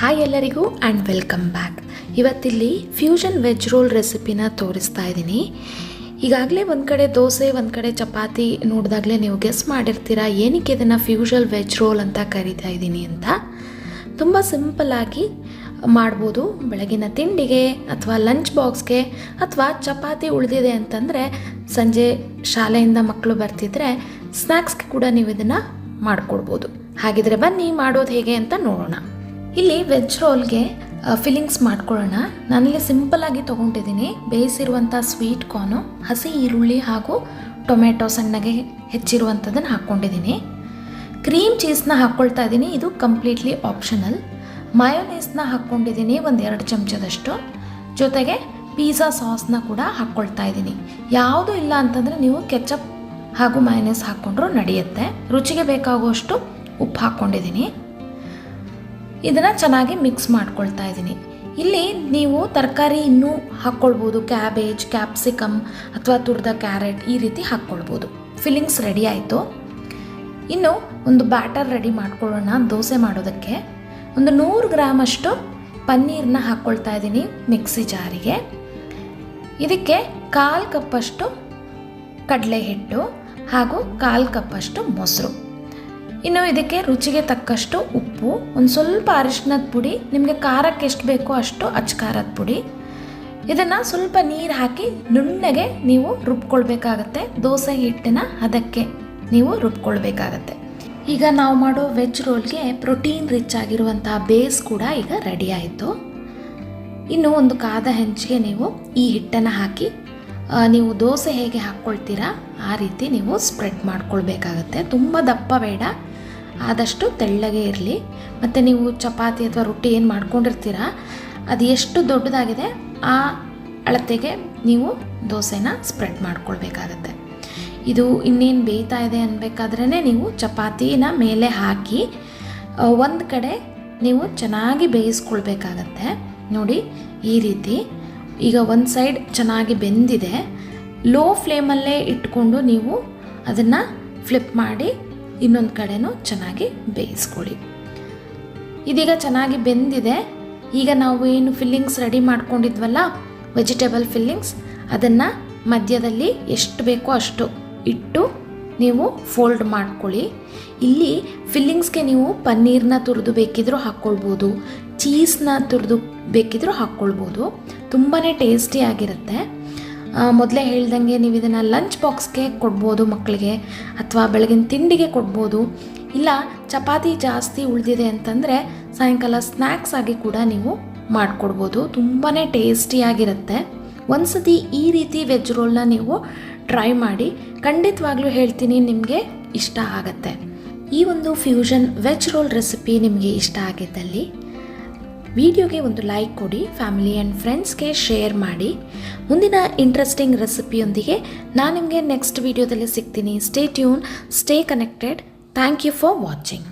Hi ಎಲ್ಲರಿಗೂ and welcome back ಇವತ್ತಿಲ್ಲಿ fusion veg roll ರೆಸಿಪಿನ ತೋರಿಸ್ತಾ ಇದ್ದೀನಿ. ಈಗಾಗಲೇ ಒಂದು ಕಡೆ ದೋಸೆ, ಒಂದು ಕಡೆ ಚಪಾತಿ ನೋಡಿದಾಗಲೇ ನೀವು ಗೆಸ್ ಮಾಡಿರ್ತೀರಾ ಏನಕ್ಕೆ ಇದನ್ನು ಫ್ಯೂಷಲ್ ವೆಜ್ ರೋಲ್ ಅಂತ ಕರಿತಾ ಇದ್ದೀನಿ ಅಂತ. ತುಂಬ ಸಿಂಪಲ್ಲಾಗಿ ಮಾಡ್ಬೋದು. ಬೆಳಗಿನ ತಿಂಡಿಗೆ ಅಥವಾ ಲಂಚ್ ಬಾಕ್ಸ್ಗೆ ಅಥವಾ ಚಪಾತಿ ಉಳಿದಿದೆ ಅಂತಂದರೆ ಸಂಜೆ ಶಾಲೆಯಿಂದ ಮಕ್ಕಳು ಬರ್ತಿದ್ರೆ ಸ್ನ್ಯಾಕ್ಸ್ಗೆ ಕೂಡ ನೀವು ಇದನ್ನು ಮಾಡಿಕೊಡ್ಬೋದು. ಹಾಗಿದ್ರೆ ಬನ್ನಿ, ಮಾಡೋದು ಹೇಗೆ ಅಂತ ನೋಡೋಣ. ಇಲ್ಲಿ ವೆಜ್ ರೋಲ್ಗೆ ಫಿಲ್ಲಿಂಗ್ಸ್ ಮಾಡ್ಕೊಳ್ಳೋಣ. ನಾನಿಲ್ಲಿ ಆಗಿ ತೊಗೊಂಡಿದ್ದೀನಿ. ಬೇಯಿಸಿರುವಂಥ ಸ್ವೀಟ್ ಕಾರ್ನು ಹಸಿ ಈರುಳ್ಳಿ ಹಾಗೂ ಟೊಮೆಟೊ ಸಣ್ಣಗೆ ಹೆಚ್ಚಿರುವಂಥದ್ದನ್ನು ಹಾಕ್ಕೊಂಡಿದ್ದೀನಿ. ಕ್ರೀಮ್ ಚೀಸ್ನ ಹಾಕ್ಕೊಳ್ತಾ ಇದ್ದೀನಿ. ಇದು ಕಂಪ್ಲೀಟ್ಲಿ ಆಪ್ಷನಲ್ ಮಯೋನೀಸ್ನ ಹಾಕ್ಕೊಂಡಿದ್ದೀನಿ ಒಂದು ಎರಡು ಚಮಚದಷ್ಟು. ಜೊತೆಗೆ ಪಿಜ್ಜಾ ಸಾಸ್ನ ಕೂಡ ಹಾಕ್ಕೊಳ್ತಾ ಇದ್ದೀನಿ. ಯಾವುದು ಇಲ್ಲ ಅಂತಂದರೆ ನೀವು ಕೆಚಪ್ ಹಾಗೂ ಮಯೋನೀಸ್ ಹಾಕ್ಕೊಂಡ್ರೂ ನಡೆಯುತ್ತೆ. ರುಚಿಗೆ ಬೇಕಾಗುವಷ್ಟು ಉಪ್ಪು ಹಾಕ್ಕೊಂಡಿದ್ದೀನಿ. ಇದನ್ನು ಚೆನ್ನಾಗಿ ಮಿಕ್ಸ್ ಮಾಡ್ಕೊಳ್ತಾ ಇದ್ದೀನಿ ಇಲ್ಲಿ ನೀವು ತರಕಾರಿ ಇನ್ನೂ ಹಾಕ್ಕೊಳ್ಬೋದು. ಕ್ಯಾಬೇಜ್ ಕ್ಯಾಪ್ಸಿಕಮ್ ಅಥವಾ ತುರ್ದ ಕ್ಯಾರೆಟ್ ಈ ರೀತಿ ಹಾಕ್ಕೊಳ್ಬೋದು. ಫಿಲ್ಲಿಂಗ್ಸ್ ರೆಡಿ ಆಯಿತು. ಇನ್ನು ಒಂದು ಬ್ಯಾಟರ್ ರೆಡಿ ಮಾಡ್ಕೊಳ್ಳೋಣ ದೋಸೆ ಮಾಡೋದಕ್ಕೆ. ಒಂದು ನೂರು ಗ್ರಾಮಷ್ಟು ಪನ್ನೀರನ್ನ ಹಾಕ್ಕೊಳ್ತಾ ಇದ್ದೀನಿ ಮಿಕ್ಸಿ ಜಾರಿಗೆ. ಇದಕ್ಕೆ ಕಾಲು ಕಪ್ಪಷ್ಟು ಕಡಲೆ ಹಿಟ್ಟು ಹಾಗೂ ಕಾಲು ಕಪ್ಪಷ್ಟು ಮೊಸರು. ಇನ್ನು ಇದಕ್ಕೆ ರುಚಿಗೆ ತಕ್ಕಷ್ಟು ಉಪ್ಪು, ಒಂದು ಸ್ವಲ್ಪ ಅರಿಶಿನದ ಪುಡಿ, ನಿಮಗೆ ಖಾರಕ್ಕೆ ಎಷ್ಟು ಬೇಕೋ ಅಷ್ಟು ಅಚ್ಕಾರದ ಪುಡಿ. ಇದನ್ನು ಸ್ವಲ್ಪ ನೀರು ಹಾಕಿ ನುಣ್ಣಗೆ ನೀವು ರುಬ್ಕೊಳ್ಬೇಕಾಗತ್ತೆ. ದೋಸೆ ಹಿಟ್ಟಿನ ಅದಕ್ಕೆ ನೀವು ರುಬ್ಕೊಳ್ಬೇಕಾಗತ್ತೆ. ಈಗ ನಾವು ಮಾಡೋ ವೆಜ್ ರೋಲ್ಗೆ ಪ್ರೋಟೀನ್ ರಿಚ್ ಆಗಿರುವಂತಹ ಬೇಸ್ ಕೂಡ ಈಗ ರೆಡಿ ಆಯಿತು. ಇನ್ನು ಒಂದು ಕಾದ ಹೆಂಚಿಗೆ ನೀವು ಈ ಹಿಟ್ಟನ್ನು ಹಾಕಿ ನೀವು ದೋಸೆ ಹೇಗೆ ಹಾಕ್ಕೊಳ್ತೀರಾ ಆ ರೀತಿ ನೀವು ಸ್ಪ್ರೆಡ್ ಮಾಡ್ಕೊಳ್ಬೇಕಾಗತ್ತೆ. ತುಂಬ ದಪ್ಪ ಬೇಡ. ಆದಷ್ಟು ತೆಳ್ಳಗೆ ಇರಲಿ. ಮತ್ತು ನೀವು ಚಪಾತಿ ಅಥವಾ ರೊಟ್ಟಿ ಏನು ಮಾಡ್ಕೊಂಡಿರ್ತೀರ, ಅದು ಎಷ್ಟು ದೊಡ್ಡದಾಗಿದೆ, ಆ ಅಳತೆಗೆ ನೀವು ದೋಸೆನ ಸ್ಪ್ರೆಡ್ ಮಾಡ್ಕೊಳ್ಬೇಕಾಗತ್ತೆ. ಇದು ಇನ್ನೇನು ಬೇಯ್ತಾ ಇದೆ ಅನ್ಬೇಕಾದ್ರೇ ನೀವು ಚಪಾತಿನ ಮೇಲೆ ಹಾಕಿ ಒಂದು ಕಡೆ ನೀವು ಚೆನ್ನಾಗಿ ಬೇಯಿಸ್ಕೊಳ್ಬೇಕಾಗತ್ತೆ. ನೋಡಿ, ಈ ರೀತಿ. ಈಗ ಒಂದು ಸೈಡ್ ಚೆನ್ನಾಗಿ ಬೆಂದಿದೆ. ಲೋ ಫ್ಲೇಮಲ್ಲೇ ಇಟ್ಕೊಂಡು ನೀವು ಅದನ್ನು ಫ್ಲಿಪ್ ಮಾಡಿ ಇನ್ನೊಂದು ಕಡೆನೂ ಚೆನ್ನಾಗಿ ಬೇಯಿಸ್ಕೊಳ್ಳಿ. ಇದೀಗ ಚೆನ್ನಾಗಿ ಬೆಂದಿದೆ. ಈಗ ನಾವು ಏನು ಫಿಲ್ಲಿಂಗ್ಸ್ ರೆಡಿ ಮಾಡ್ಕೊಂಡಿದ್ವಲ್ಲ ವೆಜಿಟೇಬಲ್ ಫಿಲ್ಲಿಂಗ್ಸ್ ಅದನ್ನು ಮಧ್ಯದಲ್ಲಿ ಎಷ್ಟು ಬೇಕೋ ಅಷ್ಟು ಇಟ್ಟು ನೀವು ಫೋಲ್ಡ್ ಮಾಡ್ಕೊಳ್ಳಿ. ಇಲ್ಲಿ ಫಿಲ್ಲಿಂಗ್ಸ್ಗೆ ನೀವು ಪನ್ನೀರ್ನ ತುರಿದು ಬೇಕಿದ್ರೂ ಹಾಕ್ಕೊಳ್ಬೋದು ಚೀಸ್ನ ತುರಿದು ಬೇಕಿದ್ರೂ ಹಾಕ್ಕೊಳ್ಬೋದು. ತುಂಬಾ ಟೇಸ್ಟಿಯಾಗಿರುತ್ತೆ ಮೊದಲೇ ಹೇಳ್ದಂಗೆ ನೀವು ಇದನ್ನು ಲಂಚ್ ಬಾಕ್ಸ್ಗೆ ಕೊಡ್ಬೋದು ಮಕ್ಕಳಿಗೆ ಅಥವಾ ಬೆಳಗಿನ ತಿಂಡಿಗೆ ಕೊಡ್ಬೋದು. ಇಲ್ಲ, ಚಪಾತಿ ಜಾಸ್ತಿ ಉಳಿದಿದೆ ಅಂತಂದರೆ ಸಾಯಂಕಾಲ ಸ್ನ್ಯಾಕ್ಸ್ ಆಗಿ ಕೂಡ ನೀವು ಮಾಡಿಕೊಡ್ಬೋದು. ತುಂಬಾ ಟೇಸ್ಟಿಯಾಗಿರುತ್ತೆ ಒಂದ್ಸತಿ ಈ ರೀತಿ ವೆಜ್ ರೋಲ್ನ ನೀವು ಟ್ರೈ ಮಾಡಿ ಖಂಡಿತವಾಗ್ಲೂ ಹೇಳ್ತೀನಿ ನಿಮಗೆ ಇಷ್ಟ ಆಗತ್ತೆ. ಈ ಒಂದು ಫ್ಯೂಷನ್ ವೆಜ್ ರೋಲ್ ರೆಸಿಪಿ ನಿಮಗೆ ಇಷ್ಟ ಆಗಿದ್ದಲ್ಲಿ ವಿಡಿಯೋಗೆ ಒಂದು ಲೈಕ್ ಕೊಡಿ, ಫ್ಯಾಮಿಲಿ ಆ್ಯಂಡ್ ಫ್ರೆಂಡ್ಸ್ಗೆ ಶೇರ್ ಮಾಡಿ. ಮುಂದಿನ ಇಂಟ್ರೆಸ್ಟಿಂಗ್ ರೆಸಿಪಿಯೊಂದಿಗೆ ನಾನು ನಿಮಗೆ ನೆಕ್ಸ್ಟ್ ವಿಡಿಯೋದಲ್ಲಿ ಸಿಗ್ತೀನಿ. Stay tune stay connected thank you for watching